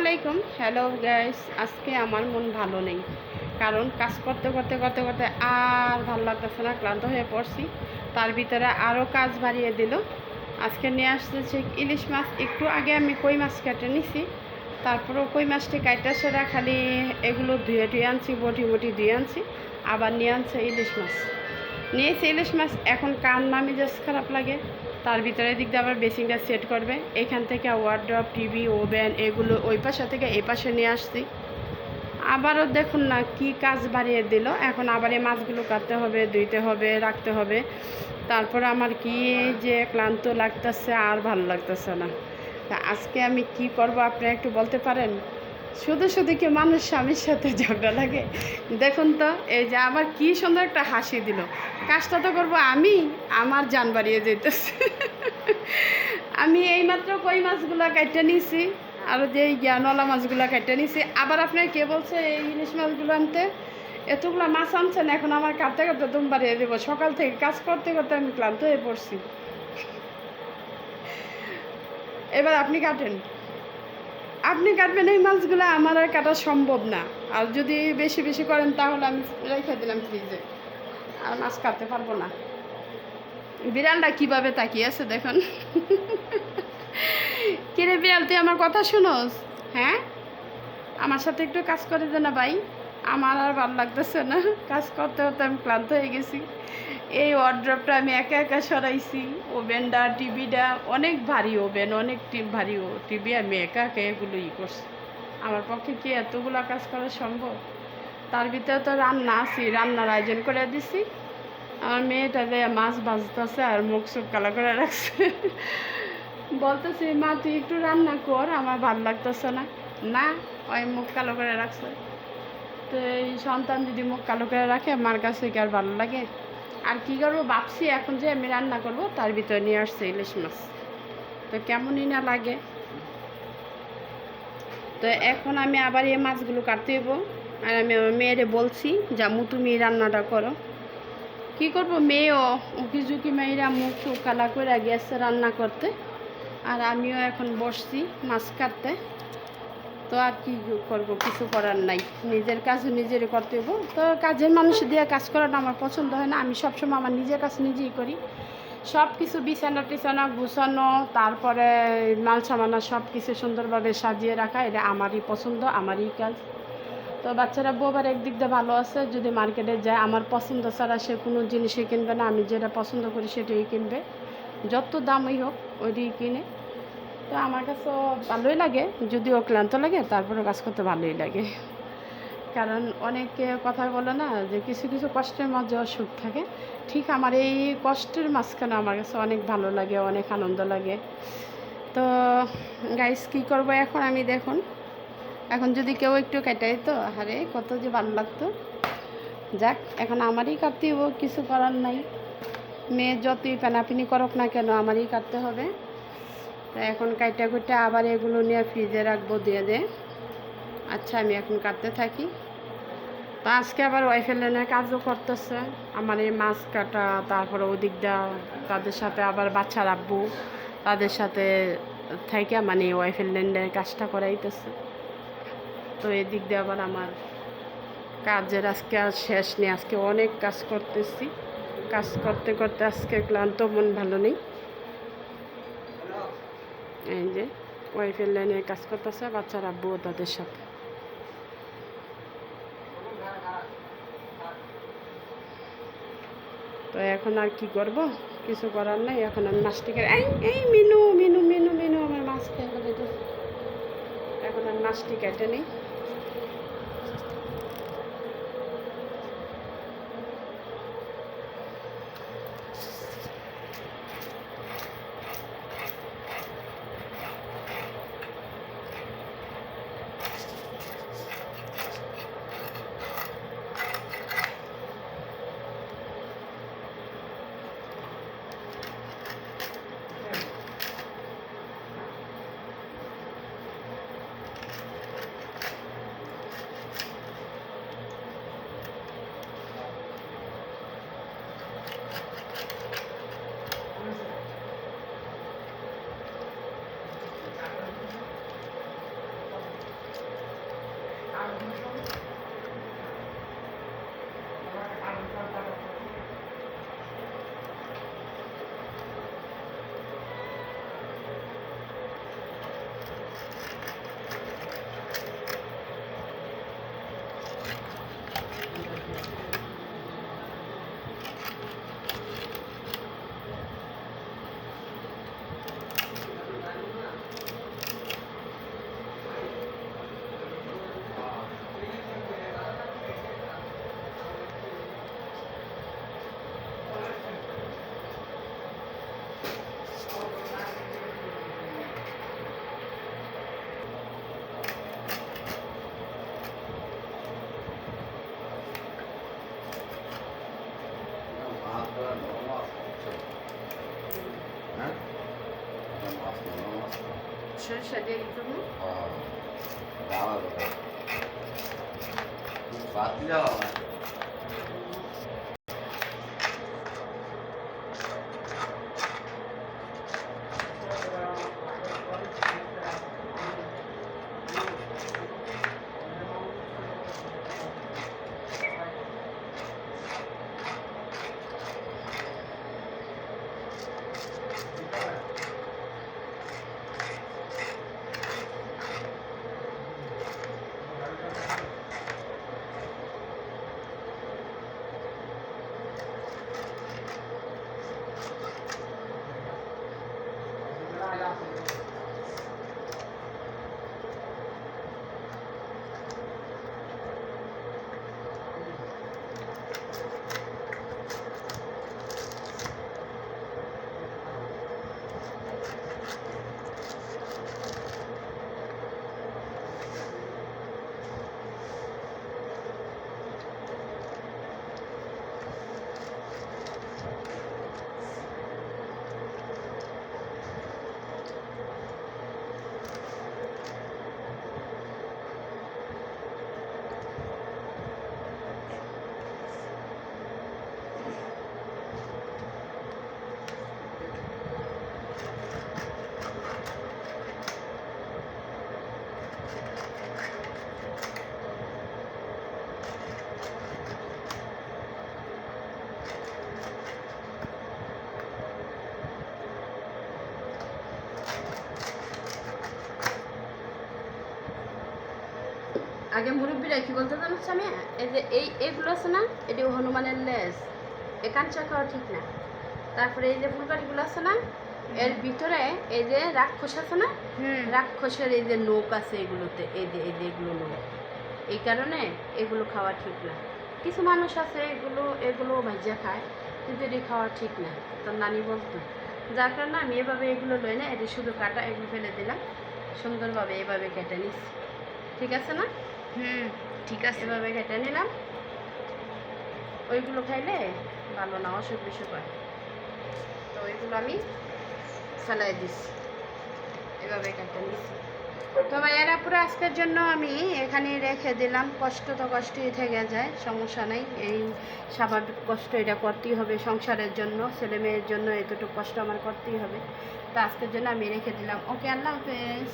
আলাইকুম। Hello guys আজকে আমার মন ভালো নেই। কারণ কাজ করতে করতে করতে করতে আর ভালো লাগতেছে না, ক্লান্ত হয়ে পড়ছি। তার ভিতরে আরও কাজ বাড়িয়ে দিল। আজকে নিয়ে আসতেছে ইলিশ মাছ। একটু আগে আমি কই মাছ কেটে নিছি। তারপরেও কই মাছটি কাইটা সেরা খালি এগুলো ধুয়ে টুয়ে আনছি, বটি বটি ধুয়ে আনছি। আবার নিয়ে আনছে ইলিশ মাছ। নিয়েছে ইলিশ মাছ, এখন কান না মেজাজ খারাপ লাগে। তার ভিতরের দিক দিয়ে আবার বেসিংটা সেট করবে। এখান থেকে ওয়ার্ড্রপ টিভি ওভেন এগুলো ওই পাশে থেকে এই পাশে নিয়ে আসছি। আবারও দেখুন না কি কাজ বাড়িয়ে দিল। এখন আবার এই মাছগুলো কাটতে হবে, ধুইতে হবে, রাখতে হবে। তারপরে আমার কি যে ক্লান্ত লাগতেছে আর ভালো লাগতেছে না। আজকে আমি কি করব আপনারা একটু বলতে পারেন? শুধু শুধু কি মানুষ স্বামীর সাথে ঝগড়া লাগে? দেখুন তো, এই যে আবার কি সুন্দর একটা হাসি দিল। কাজটা তো করব আমি, আমার যান বাড়িয়ে যেতেছে আমি এইমাত্র কই মাছগুলো কেটে নিছি, আর যে জ্ঞানওয়ালা মাছগুলো কেটে নিছি। আবার আপনার কে বলছে এই ইলিশ মাছগুলো আনতে? এতগুলো মাছ আনছেন, এখন আমার কাটতে কাটতে দম বাড়িয়ে দেবো। সকাল থেকে কাজ করতে করতে আমি ক্লান্ত হয়ে পড়ছি। এবার আপনি কাটেন। আপনি কাটবেন এই মাছগুলো, আমার আর কাটা সম্ভব না। আর যদি বেশি বেশি করেন, তাহলে আমি রেখে দিলাম ফ্রিজে আর মাছ কাটতে পারব না। বিড়ালটা কীভাবে তাকিয়ে আছে দেখুন। কিরে বিড়াল, তুই আমার কথা শুনোস? হ্যাঁ? আমার সাথে একটু কাজ করে দে না ভাই। আমার আর ভালো লাগতেছে না। কাজ করতে করতে আমি ক্লান্ত হয়ে গেছি। এই ওয়ার্ড্রপটা আমি একা একা সরাইছি। ওভেনটা টিভিটা অনেক ভারী ওভেন অনেক ভারী টিভি আমি একা একা এগুলো ই করছি। আমার পক্ষে কি এতগুলো কাজ করা সম্ভব? তার ভিতরে তো রান্না আছি রান্নার আয়োজন করে দিছি। আমার মেয়েটা যে মাছ ভাজতেছে আর মুখ সুখ কালা করে রাখছে। বলতেছি, মা, তুই একটু রান্না কর, আমার ভালো লাগতেছে না। না, ওই মুখ কালো করে রাখছে। তো এই সন্তান যদি মুখ কালো করে রাখে, আমার কাছে কি আর ভালো লাগে? আর কি করব, ভাবছি এখন যে আমি রান্না করব, তার ভিতরে নিয়ে আসছে ইলিশ মাছ। তো কেমনই না লাগে। তো এখন আমি আবার এই মাছগুলো কাটতে দেবো আর আমি আমার মেয়েরে বলছি জামু তুমি রান্নাটা করো। কি করব, মেয়েও উকি ঝুঁকি মেয়েরা মুখ টুক কালা করে গেছে রান্না করতে। আর আমিও এখন বসছি মাছ কাটতে। তো আর কি করব, কিছু করার নাই। নিজের কাজ নিজেরই করতে হব তো কাজের মানুষ দিয়ে কাজ করাটা আমার পছন্দ হয় না। আমি সবসময় আমার নিজের কাজ নিজেই করি। সব কিছু বিছানা টিছানা গুছানো, তারপরে মাল সামানা সব কিছু সুন্দরভাবে সাজিয়ে রাখা, এটা আমারই পছন্দ, আমারই কাজ। তো বাচ্চারা বউবার একদিক দিয়ে ভালো আছে, যদি মার্কেটে যায়, আমার পছন্দ ছাড়া সে কোনো জিনিসই কিনবে না। আমি যেটা পছন্দ করি সেটাই কিনবে। যত দামই হোক, ওইটাই কিনে। তো আমার কাছে ভালোই লাগে, যদিও ক্লান্ত লাগে তারপরে কাজ করতে ভালোই লাগে। কারণ অনেকে কথা বলে না যে কিছু কিছু কষ্টের মাঝেও সুখ থাকে। ঠিক আমার এই কষ্টের মাঝখানে আমার কাছে অনেক ভালো লাগে, অনেক আনন্দ লাগে। তো গাইস কী করব এখন আমি দেখুন। এখন যদি কেউ একটু কাটাই তো আরে কত যে ভালো লাগতো। যাক, এখন আমারই কাটতে কিছু করার নাই। মেয়ে যতই পেনাপিনি করুক না কেন, আমারই কাটতে হবে। তো এখন কাইটা কুইটা আবার এগুলো নিয়ে ফ্রিজে রাখব দিয়ে দে। আচ্ছা আমি এখন কাটতে থাকি। তো আজকে আবার ওয়াইফাই লাইনের কাজও করতেছে। আমার এই মাছ কাটা, তারপরে ওদিক দা, তাদের সাথে আবার বাচ্চা রাখব তাদের সাথে থেকে মানে ওয়াইফাই লাইনের কাজটা করাইতেছে। তো এদিক দিয়ে আবার আমার কাজের আজকে আর শেষ নেই। আজকে অনেক কাজ করতেছি। কাজ করতে করতে আজকে ক্লান্ত মন ভালো নেই। এই যে ওয়াইফের লাইনে কাজ করতেছে, বাচ্চারা আব্বুও তাদের সাথে। তো এখন আর কি করব? কিছু করার নাই, এখন আমি মাছটি কেটে এই এই মিনু মিনু মিনু মিনু, আমার মাছ খেয়ে এখন আমি মাছটি কেটে নিই శిక్ష చేయించము రావాలి আগে মুরব্বীরা কি বলতে জানো আমি এই যে এই এগুলো আছে না এটি হনুমানের লেজ। একান খাওয়া ঠিক না। তারপরে এই যে ফুলকারিগুলো আছে না এর ভিতরে এই যে রাক্ষস আছে না রাক্ষসের এই যে নোক আছে এগুলোতে এই যে এই যে এগুলো নোক এই কারণে এগুলো খাওয়া ঠিক না। কিছু মানুষ আছে এগুলো এগুলো ভাজা খায় কিন্তু এটি খাওয়া ঠিক না। তোর নানি বলতো যার কারণে আমি এভাবে এগুলো লই না এটি শুধু কাটা এগুলো ফেলে দিলাম। সুন্দরভাবে এভাবে কেটে নিচ্ছি। ঠিক আছে না? হুম, ঠিক আছে এভাবে কেটে নিলাম। ওইগুলো খাইলে ভালো না, অসুখ বিসুখ হয়। তো ওইগুলো আমি ফেলাই দিচ্ছি এভাবে কেটে নিচ্ছি তো ভাইয়ারা পুরো আজকের জন্য আমি এখানে রেখে দিলাম। কষ্ট তো কষ্টই থেকে যায়, সমস্যা নেই। এই স্বাভাবিক কষ্ট এটা করতেই হবে সংসারের জন্য, ছেলে মেয়ের জন্য এতটুকু কষ্ট আমার করতেই হবে। তো আজকের জন্য আমি রেখে দিলাম। ওকে, আল্লাহ হাফেজ।